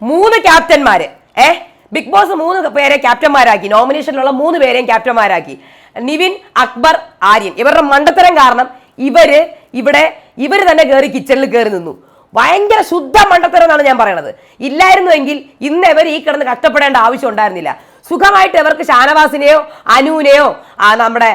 മൂന്ന് ക്യാപ്റ്റന്മാര് ഏ? Big boss മൂന്ന് പേരെ ക്യാപ്റ്റന്മാരാക്കി നോമിനേഷനിലുള്ള മൂന്ന് പേരെയും ക്യാപ്റ്റന്മാരാക്കി നിവിൻ അക്ബർ ആര്യൻ. ഇവരുടെ മണ്ടത്തരം കാരണം ഇവർ ഇവിടെ ഇവർ തന്നെ കയറി കിച്ചണിൽ കയറി നിന്നു. ഭയങ്കര ശുദ്ധ മണ്ടത്തരം എന്നാണ് ഞാൻ പറയണത്. ഇല്ലായിരുന്നുവെങ്കിൽ ഇന്ന് ഇവർ ഈ കിടന്ന് കഷ്ടപ്പെടേണ്ട ആവശ്യം ഉണ്ടായിരുന്നില്ല. സുഖമായിട്ട് ഇവർക്ക് ഷാനവാസിനെയോ അനുവിനെയോ ആ നമ്മുടെ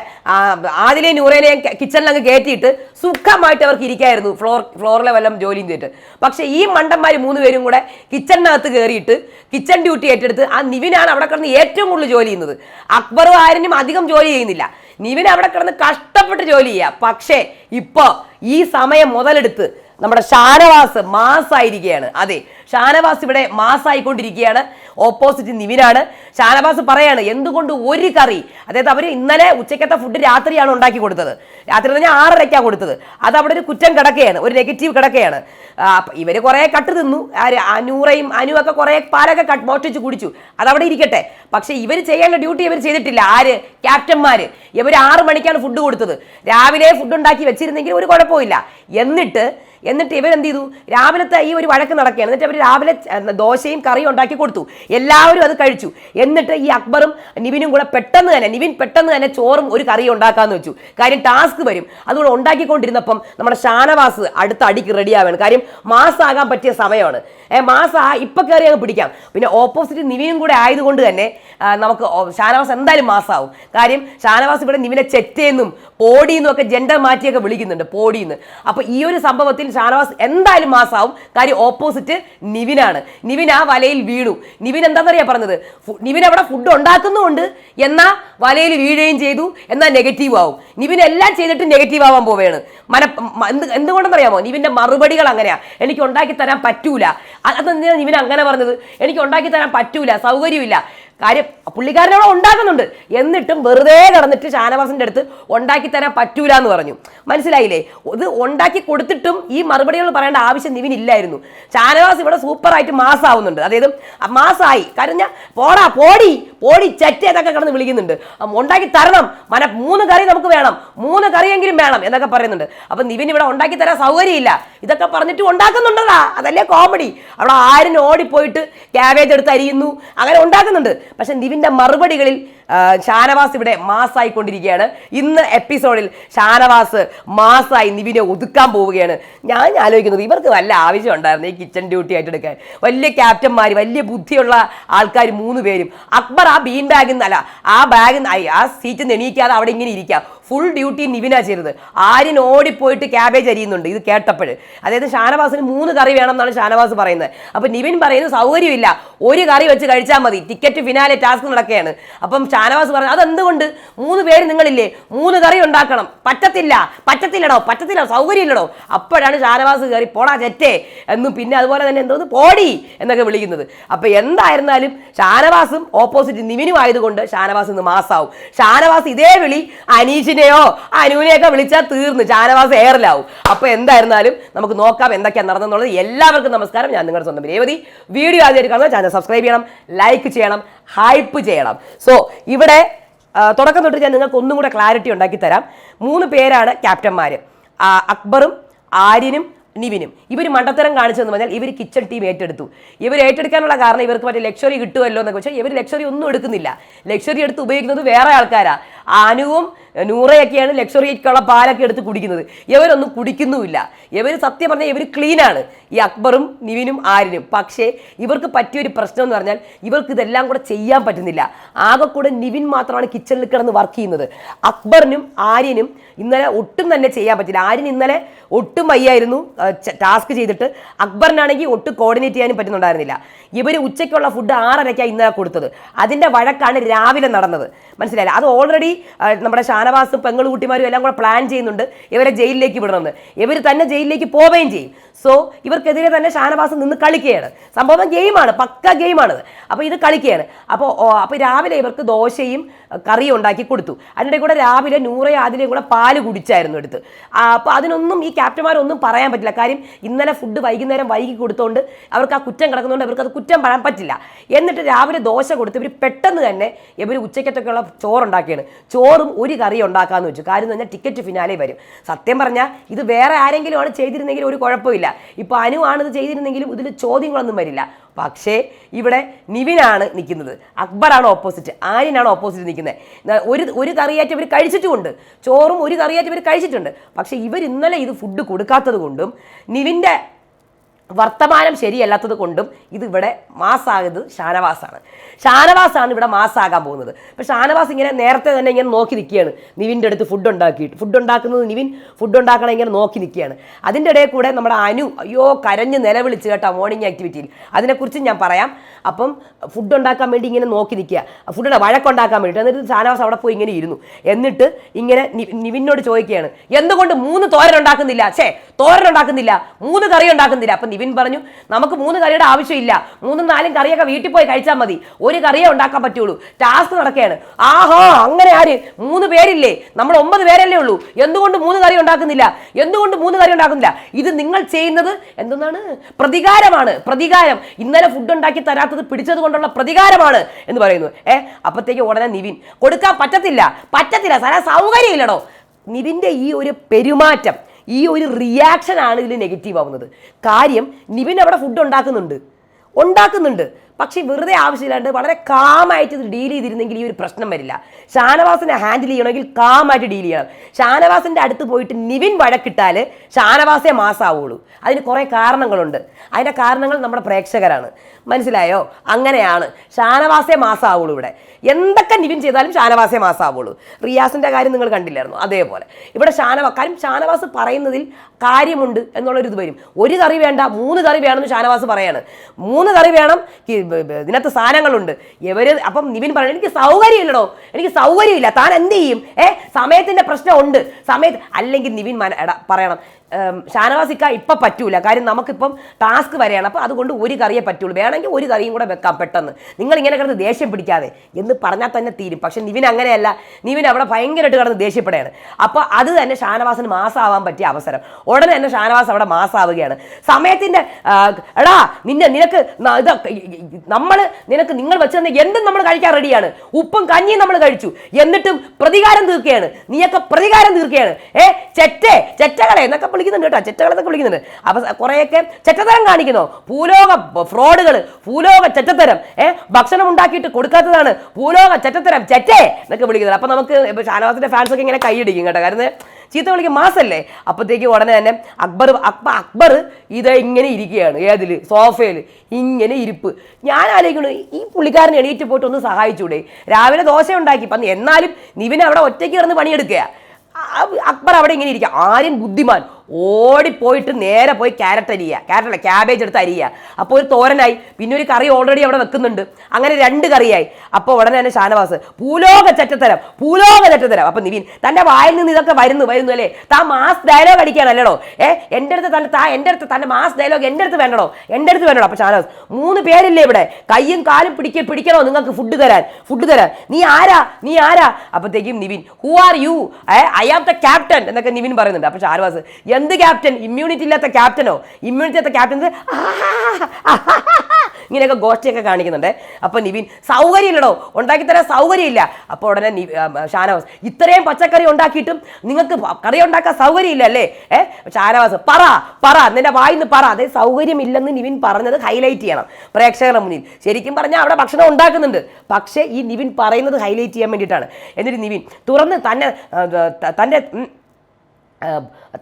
ആദിലെ നൂറേനെയും കിച്ചണിൽ അങ്ങ് കയറ്റിയിട്ട് സുഖമായിട്ട് അവർക്ക് ഇരിക്കായിരുന്നു. ഫ്ലോർ ഫ്ലോറിലെ വല്ലതും ജോലിയും ചെയ്തിട്ട്. പക്ഷേ ഈ മണ്ടന്മാർ മൂന്ന് പേരും കൂടെ കിച്ചണിനകത്ത് കയറിയിട്ട് കിച്ചൺ ഡ്യൂട്ടി ഏറ്റെടുത്ത് ആ നിവിനാണ് അവിടെ കിടന്ന് ഏറ്റവും കൂടുതൽ ജോലി ചെയ്യുന്നത്. അക്ബറും ആരിനും അധികം ജോലി ചെയ്യുന്നില്ല. നിവിൻ അവിടെ കിടന്ന് കഷ്ടപ്പെട്ട് ജോലി ചെയ്യുക. പക്ഷേ ഇപ്പോൾ ഈ സമയം മുതലെടുത്ത് നമ്മുടെ ഷാനവാസ് മാസായിരിക്കുകയാണ്. അതെ ഷാനവാസ് ഇവിടെ മാസായിക്കൊണ്ടിരിക്കുകയാണ്. ഓപ്പോസിറ്റ് നിവിനാണ് ഷാനവാസ് പറയാണ് എന്തുകൊണ്ട് ഒരു കറി? അതായത് അവർ ഇന്നലെ ഉച്ചക്കത്തെ ഫുഡ് രാത്രിയാണ് ഉണ്ടാക്കി കൊടുത്തത്. രാത്രി പറഞ്ഞാൽ ആറരയ്ക്കാണ് കൊടുത്തത്. അത് അവിടെ ഒരു കുറ്റം കിടക്കുകയാണ് ഒരു നെഗറ്റീവ് കിടക്കുകയാണ് ഇവർ കുറേ കട്ട് തിന്നു. അനൂറയും അനുവൊക്കെ കുറേ പാലൊക്കെ കട്ട് മോഷ്ടിച്ച് കുടിച്ചു. അതവിടെ ഇരിക്കട്ടെ. പക്ഷേ ഇവർ ചെയ്യേണ്ട ഡ്യൂട്ടി ഇവർ ചെയ്തിട്ടില്ല. ആര്? ക്യാപ്റ്റന്മാർ ഇവർ ആറ് മണിക്കാണ് ഫുഡ് കൊടുത്തത്. രാവിലെ ഫുഡ് ഉണ്ടാക്കി വെച്ചിരുന്നെങ്കിൽ ഒരു കുഴപ്പമില്ല എന്നിട്ട് എന്നിട്ട് ഇവരെന്ത് ചെയ്തു? രാവിലത്തെ ഈ ഒരു വഴക്ക് നടക്കുകയാണ്. എന്നിട്ട് അവർ രാവിലെ ദോശയും കറിയും ഉണ്ടാക്കി കൊടുത്തു. എല്ലാവരും അത് കഴിച്ചു. എന്നിട്ട് ഈ അക്ബറും നിവിനും കൂടെ പെട്ടെന്ന് തന്നെ നിവിൻ പെട്ടെന്ന് തന്നെ ചോറും ഒരു കറിയും ഉണ്ടാക്കാന്ന് വെച്ചു. കാര്യം ടാസ്ക് വരും. അതുകൊണ്ട് ഉണ്ടാക്കിക്കൊണ്ടിരുന്നപ്പം നമ്മുടെ ഷാനവാസ് അടുത്ത അടിക്ക് റെഡി ആവുകയാണ് കാര്യം മാസാകാൻ പറ്റിയ സമയമാണ്. ഏ മാസാ ഇപ്പൊ കയറി അങ്ങ് പിടിക്കാം. പിന്നെ ഓപ്പോസിറ്റ് നിവിനും കൂടെ ആയതുകൊണ്ട് തന്നെ നമുക്ക് ഷാനവാസ് എന്തായാലും മാസാവും. കാര്യം ഷാനവാസ് ഇവിടെ നിവിനെ ചെറ്റേന്നും പോടിയെന്നും ഒക്കെ ജെൻഡർ മാറ്റിയൊക്കെ വിളിക്കുന്നുണ്ട് പോടിയെന്ന് അപ്പൊ ഈ ഒരു സംഭവത്തിൽ ഷാനവാസ് എന്തായാലും മാസാവും. കാര്യം ഓപ്പോസിറ്റ് നിവിനാണ്. നിവിൻ ആ വലയിൽ വീണു. നിവിൻ എന്താണെന്നറിയാ പറഞ്ഞത്? നിവിൻ അവിടെ ഫുഡ് ഉണ്ടാക്കുന്നുമുണ്ട്. എന്നാ വലയിൽ വീഴുകയും ചെയ്തു. എന്നാൽ നെഗറ്റീവ് ആവും. നിവിൻ എല്ലാം ചെയ്തിട്ട് നെഗറ്റീവ് ആവാൻ പോവുകയാണ്. മന എന്ത് എന്ത് എന്തുകൊണ്ടെന്നറിയാമോ? നിവിന്റെ മറുപടികൾ അങ്ങനെയാ. എനിക്ക് ഉണ്ടാക്കി തരാൻ പറ്റൂല. അതെന്താ നിവിൻ അങ്ങനെ പറഞ്ഞത്? എനിക്ക് ഉണ്ടാക്കി തരാൻ പറ്റൂല. സൗകര്യമില്ല. കാര്യം പുള്ളിക്കാരനവിടെ ഉണ്ടാക്കുന്നുണ്ട്. എന്നിട്ടും വെറുതെ കിടന്നിട്ട് ഷാനവാസിന്റെ അടുത്ത് ഉണ്ടാക്കി തരാൻ പറ്റൂല എന്ന് പറഞ്ഞു. മനസ്സിലായില്ലേ? ഇത് ഉണ്ടാക്കി കൊടുത്തിട്ടും ഈ മറുപടികൾ പറയേണ്ട ആവശ്യം നിവിൻ ഇല്ലായിരുന്നു ഷാനവാസ് ഇവിടെ സൂപ്പറായിട്ട് മാസാവുന്നുണ്ട്. അതായത് മാസായി. കാര്യം ഞാൻ പോടാ പോടി പോടി ചറ്റ എന്നൊക്കെ കിടന്ന് വിളിക്കുന്നുണ്ട്. ഉണ്ടാക്കി തരണം. മന മൂന്ന് കറി നമുക്ക് വേണം. മൂന്ന് കറിയെങ്കിലും വേണം എന്നൊക്കെ പറയുന്നുണ്ട്. അപ്പൊ നിവിൻ ഇവിടെ ഉണ്ടാക്കി തരാൻ സൗകര്യമില്ല. ഇതൊക്കെ പറഞ്ഞിട്ട് ഉണ്ടാക്കുന്നുണ്ടതാ അതല്ലേ കോമഡി. അവിടെ ആരും ഓടിപ്പോയിട്ട് ക്യാബേജ് എടുത്ത് അരിയുന്നു. അങ്ങനെ ഉണ്ടാക്കുന്നുണ്ട്. പക്ഷെ നിവിന്റെ മറുപടികളിൽ ഷാനവാസ് ഇവിടെ മാസായിക്കൊണ്ടിരിക്കുകയാണ്. ഇന്ന് എപ്പിസോഡിൽ ഷാനവാസ് മാസായി നിവിനെ ഒതുക്കാൻ പോവുകയാണ്. ഞാൻ ആലോചിക്കുന്നത് ഇവർക്ക് വല്ല ആവശ്യം ഉണ്ടായിരുന്നു ഈ കിച്ചൺ ഡ്യൂട്ടി ആയിട്ട് എടുക്കാൻ വലിയ ക്യാപ്റ്റന്മാർ വലിയ ബുദ്ധിയുള്ള ആൾക്കാർ മൂന്ന് പേരും. അക്ബർ ആ ബീൻ ബാഗിൽ നിന്ന് അല്ല ആ ബാഗിൽ നിന്ന് ആ സീറ്റിൽ നിന്ന് എണീക്കാതെ അവിടെ ഇങ്ങനെ ഇരിക്കുക. ഫുൾ ഡ്യൂട്ടി നിവിനാ ചെയ്തത്. ആര്യൻ ഓടിപ്പോയിട്ട് ക്യാബേജ് അരിയുന്നുണ്ട്. ഇത് കേട്ടപ്പോൾ അതായത് ഷാനവാസിന് മൂന്ന് കറി വേണമെന്നാണ് ഷാനവാസ് പറയുന്നത്. അപ്പോൾ നിവിൻ പറയുന്നത് സൗകര്യമില്ല. ഒരു കറി വെച്ച് കഴിച്ചാൽ മതി. ടിക്കറ്റ് ഫിനാലെ ടാസ്ക് നടക്കുകയാണ്. അപ്പം ഷാനവാസ് പറഞ്ഞു അതെന്തുകൊണ്ട്? മൂന്ന് പേര് നിങ്ങളില്ലേ? മൂന്ന് കറി ഉണ്ടാക്കണം. പറ്റത്തില്ല. പറ്റത്തില്ലടോ. പറ്റത്തില്ല. സൗകര്യമില്ലടോ. അപ്പോഴാണ് ഷാനവാസ് കയറി പോടാ ചെറ്റേ. എന്നും പിന്നെ അതുപോലെ തന്നെ എന്തോന്ന് പോടി എന്നൊക്കെ വിളിക്കുന്നത്. അപ്പോൾ എന്തായിരുന്നാലും ഷാനവാസും ഓപ്പോസിറ്റ് നിവിനും ആയതുകൊണ്ട് ഷാനവാസ് ഇന്ന് മാസാവും. ഷാനവാസ് ഇതേ വിളി അനീഷിനെയോ അനുവിനെയൊക്കെ വിളിച്ചാൽ തീർന്ന്. ഷാനവാസ് എയറിലാവും അപ്പോൾ എന്തായിരുന്നാലും നമുക്ക് നോക്കാം എന്തൊക്കെയാണ് നടന്നെന്നുള്ളത്. എല്ലാവർക്കും നമസ്കാരം. ഞാൻ നിങ്ങളുടെ സ്വന്തം രേവതി. വീഡിയോ ആദ്യമായിട്ട് കാണുന്ന ചാനൽ സബ്സ്ക്രൈബ് ചെയ്യണം ലൈക്ക് ചെയ്യണം ഹൈപ്പ് ചെയ്യണം. സോ ഇവിടെ തുടക്കം തൊട്ട് ഞാൻ നിങ്ങൾക്ക് ഒന്നും കൂടെ ക്ലാരിറ്റി ഉണ്ടാക്കി തരാം. മൂന്ന് പേരാണ് ക്യാപ്റ്റന്മാർ അക്ബറും ആര്യനും നിവിനും. ഇവർ മണ്ടത്തരം കാണിച്ചതെന്ന് പറഞ്ഞാൽ ഇവർ കിച്ചൺ ടീം ഏറ്റെടുത്തു. ഇവർ ഏറ്റെടുക്കാനുള്ള കാരണം ഇവർക്ക് മറ്റേ ലക്ഷറി കിട്ടുമല്ലോ എന്നൊക്കെ വെച്ചാൽ ഇവർ ലക്ഷറി ഒന്നും എടുക്കുന്നില്ല. ലക്ഷറി എടുത്ത് ഉപയോഗിക്കുന്നത് വേറെ ആൾക്കാരാ. അനുവും നൂറയൊക്കെയാണ് ലക്ഷറിയൊക്കെയുള്ള പാലൊക്കെ എടുത്ത് കുടിക്കുന്നത്. ഇവരൊന്നും കുടിക്കുന്നുമില്ല. ഇവർ സത്യം പറഞ്ഞാൽ ഇവർ ക്ലീനാണ് ഈ അക്ബറും നിവിനും ആരിനും പക്ഷേ ഇവർക്ക് പറ്റിയൊരു പ്രശ്നം എന്ന് പറഞ്ഞാൽ ഇവർക്ക് ഇതെല്ലാം കൂടെ ചെയ്യാൻ പറ്റുന്നില്ല. ആകെ കൂടെ നിവിൻ മാത്രമാണ് കിച്ചണിൽ കിടന്ന് വർക്ക് ചെയ്യുന്നത്. അക്ബറിനും ആര്യനും ഇന്നലെ ഒട്ടും തന്നെ ചെയ്യാൻ പറ്റില്ല. ആര്യൻ ഇന്നലെ ഒട്ടും വയ്യായിരുന്നു. ടാസ്ക് ചെയ്തിട്ട് അക്ബറിനാണെങ്കിൽ ഒട്ടും കോർഡിനേറ്റ് ചെയ്യാനും പറ്റുന്നുണ്ടായിരുന്നില്ല. ഇവർ ഉച്ചയ്ക്കുള്ള ഫുഡ് ആറരയ്ക്കാണ് ഇന്നലെ കൊടുത്തത്. അതിന്റെ വഴക്കാണ് രാവിലെ നടന്നത്. മനസ്സിലായില്ല? അത് ഓൾറെഡി നമ്മുടെ ഷാനവാസും പെങ്ങളുകുട്ടിമാരും എല്ലാം കൂടെ പ്ലാൻ ചെയ്യുന്നുണ്ട് ഇവരെ ജയിലിലേക്ക് വിടണമെന്ന്. ഇവർ തന്നെ ജയിലിലേക്ക് പോവുകയും ചെയ്യും. സോ ഇവർക്കെതിരെ തന്നെ ഷാനവാസ് നിന്ന് കളിക്കുകയാണ്. സംഭവം ഗെയിമാണ് പക്ക ഗെയിമാണത്. അപ്പോൾ ഇത് കളിക്കുകയാണ്. അപ്പോൾ അപ്പോൾ രാവിലെ ഇവർക്ക് ദോശയും കറിയും ഉണ്ടാക്കി കൊടുത്തു. അതിന്റെ കൂടെ രാവിലെ നൂറയും ആദിലെയും കൂടെ പാൽ കുടിച്ചായിരുന്നു എടുത്ത്. അപ്പോൾ അതിനൊന്നും ഈ ക്യാപ്റ്റന്മാരൊന്നും പറയാൻ പറ്റില്ല. കാര്യം ഇന്നലെ ഫുഡ് വൈകുന്നേരം വൈകി കൊടുത്തോണ്ട് അവർക്ക് ആ കുറ്റം കിടക്കുന്നതുകൊണ്ട് അവർക്ക് അത് കുറ്റം പറയാൻ പറ്റില്ല. എന്നിട്ട് രാവിലെ ദോശ കൊടുത്ത് ഇവർ പെട്ടെന്ന് തന്നെ ഇവർ ഉച്ചയ്ക്കത്തൊക്കെയുള്ള ചോറുണ്ടാക്കിയാണ്. ചോറും ഒരു കറി ഉണ്ടാക്കാമെന്ന് വെച്ചു. കാര്യം തന്നെ ടിക്കറ്റ് ഫിനാലെ വരും. സത്യം പറഞ്ഞാൽ ഇത് വേറെ ആരെങ്കിലും ആണ് ചെയ്തിരുന്നെങ്കിൽ ഒരു കുഴപ്പമില്ല. ഇപ്പോൾ അനു ആണ് ഇത് ചെയ്തിരുന്നെങ്കിലും ഇതിൽ ചോദ്യങ്ങളൊന്നും വരില്ല. പക്ഷേ ഇവിടെ നിവിനാണ് നിൽക്കുന്നത് അക്ബറാണ് ഓപ്പോസിറ്റ് ആര്യനാണ് ഓപ്പോസിറ്റ് നിൽക്കുന്നത് ഒരു ഒരു കറിയായിട്ട് ഇവർ കഴിച്ചിട്ടുമുണ്ട്. ചോറും ഒരു കറിയായിട്ട് ഇവർ കഴിച്ചിട്ടുണ്ട്. പക്ഷേ ഇവർ ഇന്നലെ ഇത് ഫുഡ് കൊടുക്കാത്തത് കൊണ്ടും നിവിന്റെ വർത്തമാനം ശരിയല്ലാത്തത് കൊണ്ടും ഇത് ഇവിടെ മാസ്സാകുന്നത് ഷാനവാസാണ്. ഷാനവാസാണ് ഇവിടെ മാസ്സാകാൻ പോകുന്നത്. ഇപ്പം ഷാനവാസ് ഇങ്ങനെ നേരത്തെ തന്നെ ഇങ്ങനെ നോക്കി നിൽക്കുകയാണ്. നിവിന്റെ അടുത്ത് ഫുഡ് ഉണ്ടാക്കിയിട്ട്. ഫുഡ് ഉണ്ടാക്കുന്നത് നിവിൻ ഫുഡ് ഉണ്ടാക്കണം ഇങ്ങനെ നോക്കി നിൽക്കുകയാണ്. അതിന്റെ ഇടയിൽ കൂടെ നമ്മുടെ അനു അയ്യോ കരഞ്ഞ് നിലവിളിച്ച് കേട്ടോ മോർണിംഗ് ആക്ടിവിറ്റിയിൽ അതിനെക്കുറിച്ച് ഞാൻ പറയാം. അപ്പം ഫുഡ് ഉണ്ടാക്കാൻ വേണ്ടി ഇങ്ങനെ നോക്കി നിൽക്കുക. ഫുഡ് വഴക്കുണ്ടാക്കാൻ വേണ്ടിയിട്ട്. എന്നിട്ട് ഷാനവാസ് അവിടെ പോയി ഇങ്ങനെ ഇരുന്നു. എന്നിട്ട് ഇങ്ങനെ നിവിനോട് ചോദിക്കുകയാണ്. എന്തുകൊണ്ട് മൂന്ന് തോരൻ ഉണ്ടാക്കുന്നില്ല? ഛേ തോരൻ ഉണ്ടാക്കുന്നില്ല. മൂന്ന് കറി ഉണ്ടാക്കുന്നില്ല. അപ്പം നിവിൻ പറഞ്ഞു നമുക്ക് മൂന്ന് കറിയുടെ ആവശ്യമില്ല. മൂന്നും നാലും കറിയൊക്കെ വീട്ടിൽ പോയി കഴിച്ചാൽ മതി. ഒരു കറിയേ ഉണ്ടാക്കാൻ പറ്റുള്ളൂ. ടാസ്ക് നടക്കുകയാണ്. ആഹാ അങ്ങനെ ആര്? മൂന്ന് പേരില്ലേ? നമ്മൾ ഒമ്പത് പേരല്ലേ ഉള്ളൂ. എന്തുകൊണ്ട് മൂന്ന് കറി ഉണ്ടാക്കുന്നില്ല? എന്തുകൊണ്ട് മൂന്ന് കറി ഉണ്ടാക്കുന്നില്ല? ഇത് നിങ്ങൾ ചെയ്യുന്നത് എന്തെന്നാണ്? പ്രതികാരമാണ്. പ്രതികാരം. ഇന്നലെ ഫുഡ് ഉണ്ടാക്കി തരാത്തത് പിടിച്ചത് കൊണ്ടുള്ള പ്രതികാരമാണ് എന്ന് പറയുന്നു. ഏ അപ്പത്തേക്ക് ഉടനെ നിവിൻ കൊടുക്കാൻ പറ്റത്തില്ല. പറ്റത്തില്ല. സാറേ സൗകര്യമില്ലടോ. നിവിന്റെ ഈ ഒരു പെരുമാറ്റം ഈ ഒരു റിയാക്ഷൻ ആണ് ഇതിൽ നെഗറ്റീവ് ആവുന്നത്. കാര്യം നിവിൻ അവിടെ ഫുഡ് ഉണ്ടാക്കുന്നുണ്ട്. ഉണ്ടാക്കുന്നുണ്ട്. പക്ഷേ വെറുതെ ആവശ്യമില്ലാണ്ട് വളരെ കാമായിട്ട് ഇത് ഡീൽ ചെയ്തിരുന്നെങ്കിൽ ഈ ഒരു പ്രശ്നം വരില്ല. ഷാനവാസിനെ ഹാൻഡിൽ ചെയ്യണമെങ്കിൽ കാമായിട്ട് ഡീൽ ചെയ്യണം. ഷാനവാസിന്റെ അടുത്ത് പോയിട്ട് നിവിൻ വഴക്കിട്ടാൽ ഷാനവാസേ മാസാവുള്ളൂ. അതിന് കുറേ കാരണങ്ങളുണ്ട്. അതിന്റെ കാരണങ്ങൾ നമ്മുടെ പ്രേക്ഷകരാണ്. മനസ്സിലായോ? അങ്ങനെയാണ്. ഷാനവാസേ മാസാവുള്ളൂ ഇവിടെ. എന്തൊക്കെ നിവിൻ ചെയ്താലും ഷാനവാസേ മാസാവുള്ളൂ. റിയാസിന്റെ കാര്യം നിങ്ങൾ കണ്ടില്ലായിരുന്നു? അതേപോലെ. ഇവിടെ ഷാനവാ കാര്യം ഷാനവാസ് പറയുന്നതിൽ കാര്യമുണ്ട് എന്നുള്ളൊരു ഇത് വരും. ഒരു കറി വേണ്ട മൂന്ന് കറി വേണമെന്ന് ഷാനവാസ് പറയാണ്. മൂന്ന് കറി വേണം ഇതിനകത്ത് സാധനങ്ങളുണ്ട്. ഇവർ അപ്പം നിവിൻ പറഞ്ഞു എനിക്ക് സൗകര്യം ഇല്ലടോ എനിക്ക് സൗകര്യമില്ല. താൻ എന്ത് ചെയ്യും? ഏ സമയത്തിന്റെ പ്രശ്നമുണ്ട്. സമയത്ത് അല്ലെങ്കിൽ നിവിൻ മന എടാ പറയണം. ഷാനവാസിക്ക ഇപ്പം പറ്റൂല. കാര്യം നമുക്കിപ്പം ടാസ്ക് വരെയാണ്. അപ്പോൾ അതുകൊണ്ട് ഒരു കറിയെ പറ്റുള്ളൂ. വേണമെങ്കിൽ ഒരു കറിയും കൂടെ വെക്കാം പെട്ടെന്ന്. നിങ്ങൾ ഇങ്ങനെ കിടന്ന് ദേഷ്യം പിടിക്കാതെ. എന്ന് പറഞ്ഞാൽ തന്നെ തീരും. പക്ഷെ നിവിൻ അങ്ങനെയല്ല. നിവിൻ അവിടെ ഭയങ്കരമായിട്ട് കിടന്ന് ദേഷ്യപ്പെടുകയാണ്. അപ്പോൾ അത് തന്നെ ഷാനവാസിന് മാസമാവാൻ പറ്റിയ അവസരം. ഉടനെ തന്നെ ഷാനവാസ് അവിടെ മാസാവുകയാണ്. സമയത്തിന്റെ എടാ നിന്നെ നിനക്ക് ഇത് നമ്മൾ നിനക്ക് നിങ്ങൾ വെച്ച് തന്നെ എന്തും നമ്മൾ കഴിക്കാൻ റെഡിയാണ് ഉപ്പും കഞ്ഞിയും നമ്മൾ കഴിച്ചു. എന്നിട്ടും പ്രതികാരം തീർക്കുകയാണ്. നീയൊക്കെ പ്രതികാരം തീർക്കുകയാണ്. ഏ ചെറ്റേ ചെറ്റകളെ എന്നൊക്കെ വിളിക്കുന്നുണ്ട് കേട്ടോ. ചെറ്റകളെന്നൊക്കെ വിളിക്കുന്നുണ്ട്. അപ്പൊ കുറേയൊക്കെ ചെറ്റത്തരം കാണിക്കുന്നു. ഭൂലോക ഫ്രോഡുകൾ ഭൂലോക ചെറ്റത്തരം ഏ ഭക്ഷണം ഉണ്ടാക്കിയിട്ട് കൊടുക്കാത്തതാണ് ഭൂലോക ചെറ്റത്തരം ചെറ്റേ എന്നൊക്കെ വിളിക്കുന്നത് അപ്പൊ നമുക്ക് ഇപ്പോൾ ഷാനവാസിന്റെ ഫാൻസ് ഒക്കെ ഇങ്ങനെ കൈയടിക്കും കേട്ടോ. കാരണം ചീത്ത വിളിക്ക് മാസല്ലേ? അപ്പത്തേക്ക് ഉടനെ തന്നെ അക്ബർ അക്ബർ അക്ബർ ഇത് ഇങ്ങനെ ഇരിക്കുകയാണ്. ഏതിൽ? സോഫയിൽ ഇങ്ങനെ ഇരിപ്പ്. ഞാൻ ആലോചിക്കുന്നു ഈ പുള്ളിക്കാരൻ എണീറ്റ് പോയിട്ട് ഒന്ന് സഹായിച്ചൂടെ? രാവിലെ ദോശ ഉണ്ടാക്കി. എന്നാലും നിവിനെ അവിടെ ഒറ്റയ്ക്ക് കിടന്ന് പണിയെടുക്കുക അക്ബർ അവിടെ ഇങ്ങനെ ഇരിക്കുക. ആര്യൻ ബുദ്ധിമാൻ. ഓടിപ്പോയിട്ട് നേരെ പോയി ക്യാരറ്റ് അരിയുക. അല്ല ക്യാബേജ് എടുത്ത് അരിയുക. അപ്പോൾ ഒരു തോരനായി. പിന്നെ ഒരു കറി ഓൾറെഡി അവിടെ വെക്കുന്നുണ്ട്. അങ്ങനെ രണ്ട് കറിയായി. അപ്പോൾ ഉടനെ തന്നെ ഷാനവാസ് ഭൂലോക ചറ്റത്തരം ഭൂലോക ചറ്റത്തരം. അപ്പം നിവിൻ തന്റെ വായിൽ നിന്ന് ഇതൊക്കെ വരുന്നു വരുന്നു അല്ലേ? താ മാസ് ഡയലോഗ് അടിക്കുകയാണല്ലോ ഏ എന്റെ അടുത്ത് തന്നെ താ എന്റെ അടുത്ത് തന്റെ മാസ് ഡയലോഗ് എന്റെ അടുത്ത് വേണ്ടടോ? എന്റെ അടുത്ത് വേണ്ടോ അപ്പോൾ ഷാനവാസ് മൂന്ന് പേരില്ലേ ഇവിടെ? കയ്യും കാലും പിടിക്ക പിടിക്കണോ നിങ്ങൾക്ക് ഫുഡ് തരാൻ? ഫുഡ് തരാൻ. നീ ആരാ? നീ ആരാ? അപ്പോഴത്തേക്കും Nivin who are you I am the captain എന്നൊക്കെ നിവിൻ പറയുന്നുണ്ട്. അപ്പോൾ ഷാനവാസ് എന്ത് ക്യാപ്റ്റൻ ഇമ്മ്യൂണിറ്റി ഇല്ലാത്ത ക്യാപ്റ്റനോ ഇമ്മ്യൂണിറ്റി ഇല്ലാത്ത ക്യാപ്റ്റൻ ഇങ്ങനെയൊക്കെ ഗോഷ്ടിയൊക്കെ കാണിക്കുന്നുണ്ട്. അപ്പോൾ നിവിൻ സൗകര്യമില്ലടോ. ഉണ്ടാക്കി തരാൻ സൗകര്യമില്ല. അപ്പോൾ ഉടനെ ഷാനവാസ് ഇത്രയും പച്ചക്കറി ഉണ്ടാക്കിയിട്ടും നിങ്ങൾക്ക് കറി ഉണ്ടാക്കാൻ സൗകര്യമില്ല അല്ലേ? ഏ? ഷാനവാസ് പറ പറ. നിന്റെ വായിന്ന് പറ. അതേ സൗകര്യമില്ലെന്ന് നിവിൻ പറഞ്ഞത് ഹൈലൈറ്റ് ചെയ്യണം. പ്രേക്ഷകരുടെ മുന്നിൽ. ശരിക്കും പറഞ്ഞാൽ അവിടെ ഭക്ഷണം ഉണ്ടാക്കുന്നുണ്ട്. പക്ഷേ ഈ നിവിൻ പറയുന്നത് ഹൈലൈറ്റ് ചെയ്യാൻ വേണ്ടിയിട്ടാണ്. എന്നിട്ട് നിവിൻ തുറന്ന് തന്നെ തന്റെ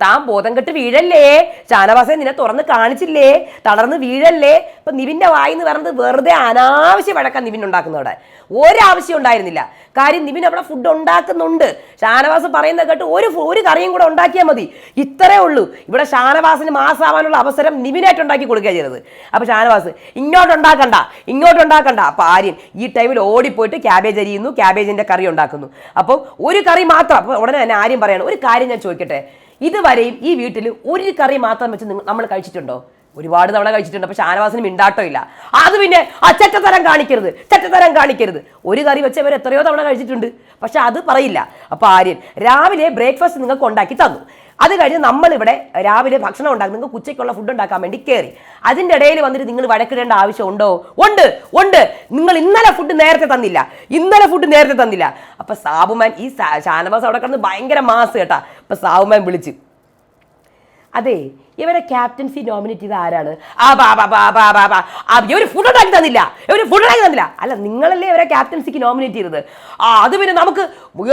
താൻ ബോധം കെട്ട് വീഴല്ലേ? ഷാനവാസെ നിന്നെ തുറന്ന് കാണിച്ചില്ലേ? തളർന്ന് വീഴല്ലേ? ഇപ്പൊ വായി വായിന്ന് പറയുന്നത് വെറുതെ അനാവശ്യ വഴക്കാൻ നിവിൻ ഉണ്ടാക്കുന്നവിടെ ഒരാവശ്യം ഉണ്ടായിരുന്നില്ല. കാര്യം നിവിൻ അവിടെ ഫുഡ് ഉണ്ടാക്കുന്നുണ്ട്. ഷാനവാസ് പറയുന്നത് കേട്ട് ഒരു ഒരു കറിയും കൂടെ ഉണ്ടാക്കിയാൽ മതി. ഇത്രേ ഉള്ളൂ. ഇവിടെ ഷാനവാസിന് മാസാവാനുള്ള അവസരം നിവിനായിട്ട് ഉണ്ടാക്കി കൊടുക്കുക ചെയ്തത്. അപ്പോൾ ഷാനവാസ് ഇങ്ങോട്ട് ഉണ്ടാക്കണ്ട ഇങ്ങോട്ട് ഉണ്ടാക്കണ്ട. അപ്പൊ ആര്യൻ ഈ ടൈമിൽ ഓടിപ്പോയിട്ട് ക്യാബേജ് അരിയുന്നു ക്യാബേജിന്റെ കറി ഉണ്ടാക്കുന്നു. അപ്പോൾ ഒരു കറി മാത്രം അപ്പോൾ ഉടനെ തന്നെ ആര്യം പറയണം ഒരു കാര്യം ഞാൻ ചോദിക്കട്ടെ? ഇതുവരെയും ഈ വീട്ടിൽ ഒരു കറി മാത്രം വെച്ച് നമ്മൾ കഴിച്ചിട്ടുണ്ടോ? ഒരുപാട് തവണ കഴിച്ചിട്ടുണ്ട് പക്ഷെ ആനവാസിന് മിണ്ടാട്ടോ ഇല്ല. അത് പിന്നെ ആ ചെറ്റത്തരം കാണിക്കരുത് ചെറ്റത്തരം കാണിക്കരുത്. ഒരു കറി വെച്ചവർ എത്രയോ തവണ കഴിച്ചിട്ടുണ്ട് പക്ഷെ അത് പറയില്ല. അപ്പൊ ആര്യൻ രാവിലെ ബ്രേക്ക്ഫാസ്റ്റ് നിങ്ങൾക്ക് ഉണ്ടാക്കി തന്നു. അത് കഴിഞ്ഞ് നമ്മളിവിടെ രാവിലെ ഭക്ഷണം ഉണ്ടാക്കും നിങ്ങൾക്ക് ഉച്ചയ്ക്കുള്ള ഫുഡ് ഉണ്ടാക്കാൻ വേണ്ടി കയറി അതിന്റെ ഇടയിൽ വന്നിട്ട് നിങ്ങൾ വഴക്കിടേണ്ട ആവശ്യമുണ്ടോ ഉണ്ട്? ഉണ്ട് നിങ്ങൾ ഇന്നലെ ഫുഡ് നേരത്തെ തന്നില്ല. ഇന്നലെ ഫുഡ് നേരത്തെ തന്നില്ല. അപ്പൊ സാബുമാൻ ഈ ഷാനവാസ് അവിടെ കിടന്ന് ഭയങ്കര മാസ് കേട്ടാ. അപ്പൊ സാബുമാൻ വിളിച്ച് അതെ ഇവരെ ക്യാപ്റ്റൻസി നോമിനേറ്റ് ചെയ്ത ആരാണ്? ആ ബാ ബാ ബാ ബാ ബാ ബാ. ഇവർ ഫുഡ് ഉണ്ടാക്കി തന്നില്ല. ഇവർ ഫുഡ് ഉണ്ടാക്കി തന്നില്ല. അല്ല നിങ്ങളല്ലേ ഇവരെ ക്യാപ്റ്റൻസിക്ക് നോമിനേറ്റ് ചെയ്തത്? ആ അത് പിന്നെ നമുക്ക്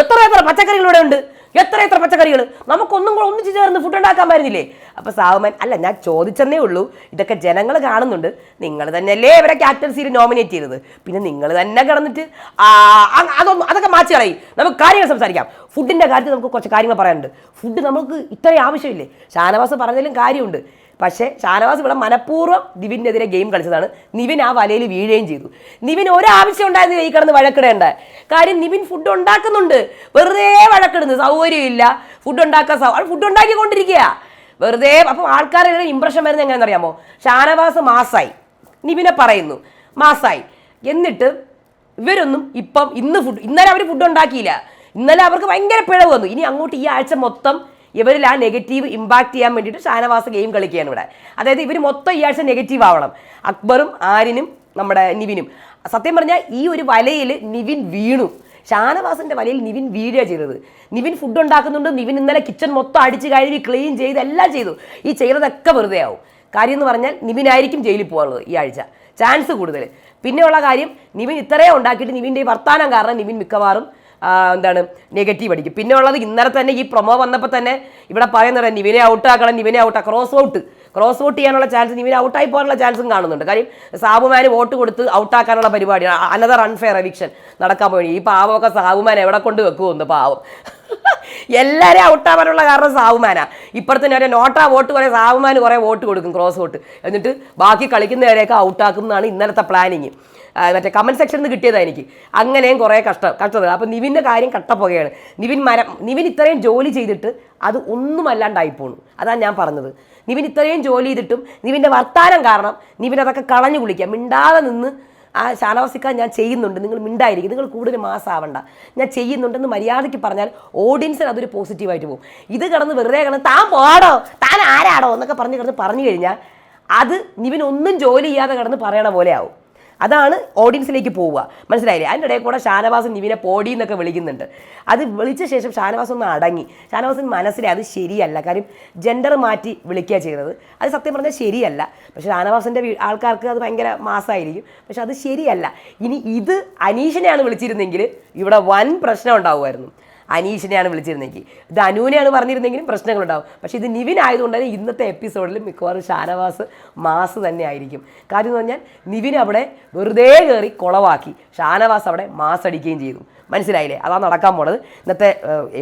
എത്ര എത്ര പച്ചക്കറികൾ ഇവിടെ ഉണ്ട്? എത്ര എത്ര പച്ചക്കറികൾ? നമുക്കൊന്നും ഒന്നിച്ച് ചേർന്ന് ഫുഡ് ഉണ്ടാക്കാൻ പറ്റുന്നില്ലേ അപ്പൊ സാവുമാൻ അല്ല ഞാൻ ചോദിച്ചെന്നേ ഉള്ളൂ. ഇതൊക്കെ ജനങ്ങൾ കാണുന്നുണ്ട്. നിങ്ങൾ തന്നെയല്ലേ ഇവരെ ക്യാപ്റ്റൻസിയിൽ നോമിനേറ്റ് ചെയ്തത്. പിന്നെ നിങ്ങൾ തന്നെ കിടന്നിട്ട് അതൊന്നും അതൊക്കെ മാറ്റി കളയും. നമുക്ക് കാര്യങ്ങൾ സംസാരിക്കാം. ഫുഡിന്റെ കാര്യത്തിൽ നമുക്ക് കുറച്ച് കാര്യങ്ങൾ പറയാനുണ്ട്. ഫുഡ് നമുക്ക് ഇത്രയും ആവശ്യമില്ലേ? ഷാനവാസ് പറഞ്ഞതിലും കാര്യമുണ്ട്. പക്ഷേ ഷാനവാസ് ഇവിടെ മനഃപൂർവം നിവിനെതിരെ ഗെയിം കളിച്ചതാണ്. നിവിൻ ആ വലയിൽ വീഴുകയും ചെയ്തു. നിവിൻ ഒരാവശ്യം ഉണ്ടായിരുന്നില്ല ഈ കിടന്ന് വഴക്കിടേണ്ട. കാര്യം നിവിൻ ഫുഡ് ഉണ്ടാക്കുന്നുണ്ട്. വെറുതെ വഴക്കിടുന്നു. സൗകര്യമില്ല. ഫുഡ് ഉണ്ടാക്കാൻ സാ ഫുഡ് ഉണ്ടാക്കിക്കൊണ്ടിരിക്കുക വെറുതെ അപ്പം ആൾക്കാരുടെ ഇമ്പ്രഷൻ വരുന്നത് എങ്ങനെയാണെന്ന് അറിയാമോ ഷാനവാസ് മാസായി. നിവിനെ പറയുന്നു മാസായി. എന്നിട്ട് ഇവരൊന്നും ഇപ്പം ഇന്ന് ഫുഡ് ഇന്നലെ അവർ ഫുഡ് ഉണ്ടാക്കിയില്ല ഇന്നലെ അവർക്ക് ഭയങ്കര പിഴവ് വന്നു. ഇനി അങ്ങോട്ട് ഈ ആഴ്ച മൊത്തം ഇവരിൽ ആ നെഗറ്റീവ് ഇമ്പാക്ട് ചെയ്യാൻ വേണ്ടിയിട്ട് ഷാനവാസ് ഗെയിം കളിക്കുകയാണ് ഇവിടെ. അതായത് ഇവർ മൊത്തം ഈ ആഴ്ച നെഗറ്റീവ് ആവണം. അക്ബറും ആരിനും നമ്മുടെ നിവിനും. സത്യം പറഞ്ഞാൽ ഈ ഒരു വലയിൽ നിവിൻ വീണു. ഷാനവാസിന്റെ വലയിൽ നിവിൻ വീഴുക ചെയ്തത്. നിവിൻ ഫുഡ് ഉണ്ടാക്കുന്നുണ്ട്. നിവിൻ ഇന്നലെ കിച്ചൺ മൊത്തം അടിച്ച് കഴുകി ക്ലീൻ ചെയ്ത് എല്ലാം ചെയ്തു. ഈ ചെയ്തതൊക്കെ വെറുതെ ആവും. കാര്യം എന്ന് പറഞ്ഞാൽ നിവിനായിരിക്കും ജയിലിൽ പോകാനുള്ളത് ഈ ആഴ്ച. ചാൻസ് കൂടുതൽ. പിന്നെയുള്ള കാര്യം നിവിൻ ഇത്രയും ഉണ്ടാക്കിയിട്ട് നിവിന്റെ വർത്താനം കാരണം നിവിൻ മിക്കവാറും എന്താണ് നെഗറ്റീവ് അടിക്കും. പിന്നെ ഉള്ളത് ഇന്നലെ തന്നെ ഈ പ്രൊമോ വന്നപ്പോൾ തന്നെ ഇവിടെ പറയുന്നത് നിവിനെ ഔട്ടാക്കണം നിവിനെ ഔട്ടാ ക്രോസ് ഔട്ട് ക്രോസ് വോട്ട് ചെയ്യാനുള്ള ചാൻസ് നിവിനെ ഔട്ടായി പോകാനുള്ള ചാൻസും കാണുന്നുണ്ട്. കാര്യം സാബുമാന് വോട്ട് കൊടുത്ത് ഔട്ടാക്കാനുള്ള പരിപാടിയാണ്. അനദർ അൺഫെയർ എവിക്ഷൻ നടക്കാൻ പോയി ഈ പാവമൊക്കെ സാബുമാൻ എവിടെ കൊണ്ട് വെക്കുമെന്ന് പാവം. എല്ലാവരെയും ഔട്ടാവാനുള്ള കാരണം സാവുമാനാ ഇപ്പുറത്തെ ഒരു നോട്ടാ വോട്ട് കുറേ സാവുമാന് കുറേ വോട്ട് കൊടുക്കും ക്രോസ് വോട്ട് എന്നിട്ട് ബാക്കി കളിക്കുന്നവരെയൊക്കെ ഔട്ടാക്കും എന്നാണ് ഇന്നലത്തെ പ്ലാനിങ് മറ്റേ കമന്റ് സെക്ഷനിൽ നിന്ന് കിട്ടിയതാണ് എനിക്ക്. അങ്ങനെയും കുറേ കഷ്ടം കഷ്ടത അപ്പം നിവിന്റെ കാര്യം കട്ടപ്പുകയാണ് നിവിൻ മരം നിവിൻ ഇത്രയും ജോലി ചെയ്തിട്ട് അത് ഒന്നുമല്ലാണ്ടായി പോണു. അതാണ് ഞാൻ പറഞ്ഞത്. നിവിൻ ഇത്രയും ജോലി ചെയ്തിട്ടും നിവിന്റെ വർത്താനം കാരണം നിവിൻ അതൊക്കെ കളഞ്ഞു കുളിക്കുക. മിണ്ടാതെ നിന്ന് ആ ഷാനവാസിക്ക ഞാൻ ചെയ്യുന്നുണ്ട്. നിങ്ങൾ മിണ്ടായിരിക്കും. നിങ്ങൾ കൂടുതൽ മാസാവണ്ട. ഞാൻ ചെയ്യുന്നുണ്ടെന്ന് മര്യാദയ്ക്ക് പറഞ്ഞാൽ ഓഡിയൻസിന് അതൊരു പോസിറ്റീവായിട്ട് പോകും. ഇത് കിടന്ന് വെറുതെ കിടന്ന് താൻ പോടോ താൻ ആരാടോ? എന്നൊക്കെ പറഞ്ഞ് കിടന്ന് പറഞ്ഞു കഴിഞ്ഞാൽ അത് നിവിൻ ഒന്നും ജോലി ചെയ്യാതെ കിടന്ന് പറയണ പോലെ ആവും. അതാണ് ഓഡിയൻസിലേക്ക് പോവുക. മനസ്സിലായില്ലേ? അതിന്റെ ഇടയിൽ കൂടെ ഷാനവാസൻ നിവിനെ പോടി എന്നൊക്കെ വിളിക്കുന്നുണ്ട്. അത് വിളിച്ച ശേഷം ഷാനവാസ് ഒന്ന് അടങ്ങി. ഷാനവാസൻ മനസ്സിലായി അത് ശരിയല്ല. കാര്യം ജെൻഡർ മാറ്റി വിളിക്കുക ചെയ്തത്. അത് സത്യം പറഞ്ഞാൽ ശരിയല്ല. പക്ഷേ ഷാനവാസിന്റെ ആൾക്കാർക്ക് അത് ഭയങ്കര മാസമായിരിക്കും പക്ഷെ അത് ശരിയല്ല. ഇനി ഇത് അനീഷിനെയാണ് വിളിച്ചിരുന്നെങ്കിൽ ഇവിടെ വൻ പ്രശ്നം ഉണ്ടാവുമായിരുന്നു. അനീഷിനെയാണ് വിളിച്ചിരുന്നെങ്കിൽ. ഇത് അനുവിനെയാണ് പറഞ്ഞിരുന്നെങ്കിലും പ്രശ്നങ്ങളുണ്ടാവും. പക്ഷേ ഇത് നിവിൻ ആയതുകൊണ്ട് തന്നെ ഇന്നത്തെ എപ്പിസോഡിൽ മിക്കവാറും ഷാനവാസ് മാസ് തന്നെ ആയിരിക്കും. കാര്യം എന്ന് പറഞ്ഞാൽ നിവിൻ അവിടെ വെറുതെ കയറി കുളവാക്കി. ഷാനവാസ് അവിടെ മാസ് അടിക്കുകയും ചെയ്തു. മനസ്സിലായില്ലേ? അതാണ് നടക്കാൻ പോണത്. ഇന്നത്തെ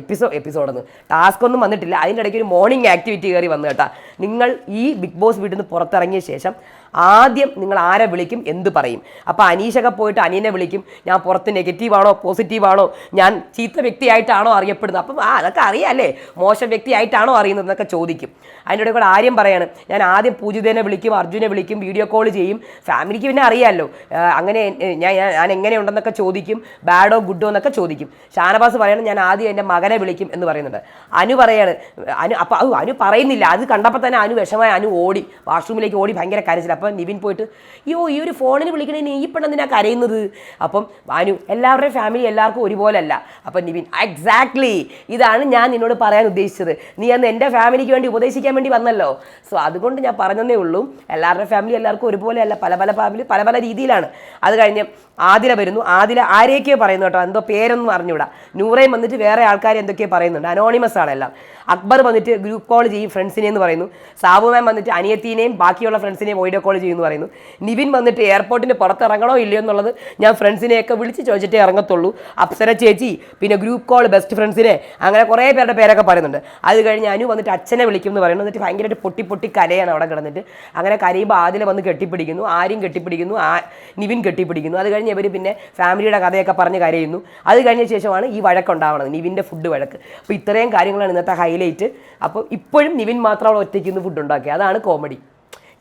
എപ്പിസോ എപ്പിസോഡെന്ന്. ടാസ്ക് ഒന്നും വന്നിട്ടില്ല. അതിന്റെ ഇടയ്ക്ക് ഒരു മോർണിംഗ് ആക്ടിവിറ്റി കയറി വന്നു കേട്ടാ. നിങ്ങൾ ഈ ബിഗ് ബോസ് വീട്ടിൽ നിന്ന് പുറത്തിറങ്ങിയ ശേഷം ആദ്യം നിങ്ങൾ ആരെ വിളിക്കും? എന്ത് പറയും? അപ്പോൾ അനീഷൊക്കെ പോയിട്ട് അനിയനെ വിളിക്കും. ഞാൻ പുറത്ത് നെഗറ്റീവാണോ പോസിറ്റീവാണോ ഞാൻ ചീത്ത വ്യക്തിയായിട്ടാണോ അറിയപ്പെടുന്നത്? അപ്പം ആ അതൊക്കെ അറിയാമല്ലേ മോശം വ്യക്തിയായിട്ടാണോ അറിയുന്നത് എന്നൊക്കെ ചോദിക്കും. അതിന്റെ കൂടെ ആര്യം പറയാണ്. ഞാൻ ആദ്യം പൂജിതനെ വിളിക്കും അർജുനെ വിളിക്കും വീഡിയോ കോൾ ചെയ്യും. ഫാമിലിക്ക് പിന്നെ അറിയാമല്ലോ അങ്ങനെ ഞാൻ ഞാൻ- എങ്ങനെയുണ്ടെന്നൊക്കെ ചോദിക്കും. ബാഡോ ഗുഡോ എന്നൊക്കെ ചോദിക്കും. ഷാനവാസ് പറയണം ഞാൻ ആദ്യം എന്റെ മകനെ വിളിക്കും എന്ന് പറയുന്നുണ്ട്. അനു പറയാണ് അനു അപ്പം അനു പറയുന്നില്ല. അത് കണ്ടപ്പോൾ തന്നെ അനു വിഷമായ അനു ഓടി. വാഷ്റൂമിലേക്ക് ഓടി ഭയങ്കര കരച്ചില്ല അപ്പം നിവിൻ പോയിട്ട് യോ ഈ ഒരു ഫോണിൽ വിളിക്കണേന് ഈ പെണ്ണെന്തിനാ കരയുന്നത്? അപ്പം വാനു എല്ലാവരുടെയും ഫാമിലി എല്ലാവർക്കും ഒരുപോലല്ല അപ്പം നിവിൻ എക്സാക്ട്ലി ഇതാണ് ഞാൻ നിന്നോട് പറയാൻ ഉദ്ദേശിച്ചത്. നീ അന്ന് എന്റെ ഫാമിലിക്ക് വേണ്ടി ഉപദേശിക്കാൻ വേണ്ടി വന്നല്ലോ. സോ അതുകൊണ്ട് ഞാൻ പറഞ്ഞതേ ഉള്ളൂ. എല്ലാവരുടെ ഫാമിലി എല്ലാവർക്കും ഒരുപോലെയല്ല. പല പല ഫാമിലി പല പല രീതിയിലാണ്. അത് കഴിഞ്ഞ് ആതിര വരുന്നു. ആദില ആരെയൊക്കെയോ പറയുന്നു കേട്ടോ. എന്തോ പേരൊന്നും അറിഞ്ഞൂടാ. നൂറയും വന്നിട്ട് വേറെ ആൾക്കാർ എന്തൊക്കെയോ പറയുന്നുണ്ട്. അനോണിമസ് ആണെല്ലാം അക്ബർ വന്നിട്ട് ഗ്രൂപ്പ് കോൾ ചെയ്യും ഫ്രണ്ട്സിനെ എന്ന് പറയുന്നു. സാബു മാം വന്നിട്ട് അനിയത്തിനെയും ബാക്കിയുള്ള ഫ്രണ്ട്സിനെയും വീഡിയോ കോൾ ചെയ്യുമെന്ന് പറയുന്നു. നിവിൻ വന്നിട്ട് എയർപോർട്ടിന് പുറത്തിറങ്ങണോ ഇല്ലയോ എന്നുള്ളത് ഞാൻ ഫ്രണ്ട്സിനെയൊക്കെ വിളിച്ച് ചോദിച്ചിട്ടേ ഇറങ്ങത്തുള്ളൂ. അപ്സര ചേച്ചി പിന്നെ ഗ്രൂപ്പ് കോൾ ബെസ്റ്റ് ഫ്രണ്ട്സിനെ അങ്ങനെ കുറേ പേരുടെ പേരൊക്കെ പറയുന്നുണ്ട്. അത് കഴിഞ്ഞ് അനു വന്നിട്ട് അച്ഛനെ വിളിക്കും എന്ന് പറയുന്നു. എന്നിട്ട് ഭയങ്കരമായിട്ട് പൊട്ടി പൊട്ടി കരയാണ് അവിടെ കിടന്നിട്ട്. അങ്ങനെ കരയുമ്പോൾ ആദില വന്ന് കെട്ടിപ്പിടിക്കുന്നു. ആരും കെട്ടിപ്പിടിക്കുന്നു. ആ നിവിൻ കെട്ടിപ്പിടിക്കുന്നു. അത് കഴിഞ്ഞ് ഇവർ പിന്നെ ഫാമിലിയുടെ കഥയൊക്കെ പറഞ്ഞ് കരയുന്നു. അത് കഴിഞ്ഞ ശേഷമാണ് ഈ വഴക്കുണ്ടാവണത് നിവിന്റെ ഫുഡ് വഴക്ക്. അപ്പോൾ ഇത്രയും കാര്യങ്ങളാണ് ഇന്നത്തെ ഹൈലൈറ്റ് അപ്പോൾ ഇപ്പോഴും നിവിൻ മാത്രം അവിടെ ഒറ്റയ്ക്ക് ഫുഡ് ഉണ്ടാക്കുക. അതാണ് കോമഡി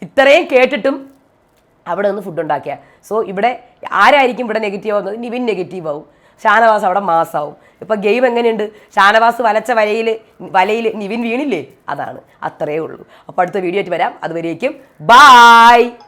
ഇത്രയും കേട്ടിട്ടും അവിടെ നിന്ന് ഫുഡ് ഉണ്ടാക്കിയ സോ ഇവിടെ ആരായിരിക്കും ഇവിടെ നെഗറ്റീവ് ആവുന്നത്? നിവിൻ നെഗറ്റീവ് ആവും. ഷാനവാസ് അവിടെ മാസാവും. ഇപ്പം ഗെയിം എങ്ങനെയുണ്ട്? ഷാനവാസ് വലച്ച വലയിൽ വലയിൽ നിവിൻ വീണില്ലേ? അതാണ്. അത്രയേ ഉള്ളൂ. അപ്പോൾ അടുത്ത വീഡിയോ ആയിട്ട് വരാം. അതുവരേക്കും ബായ്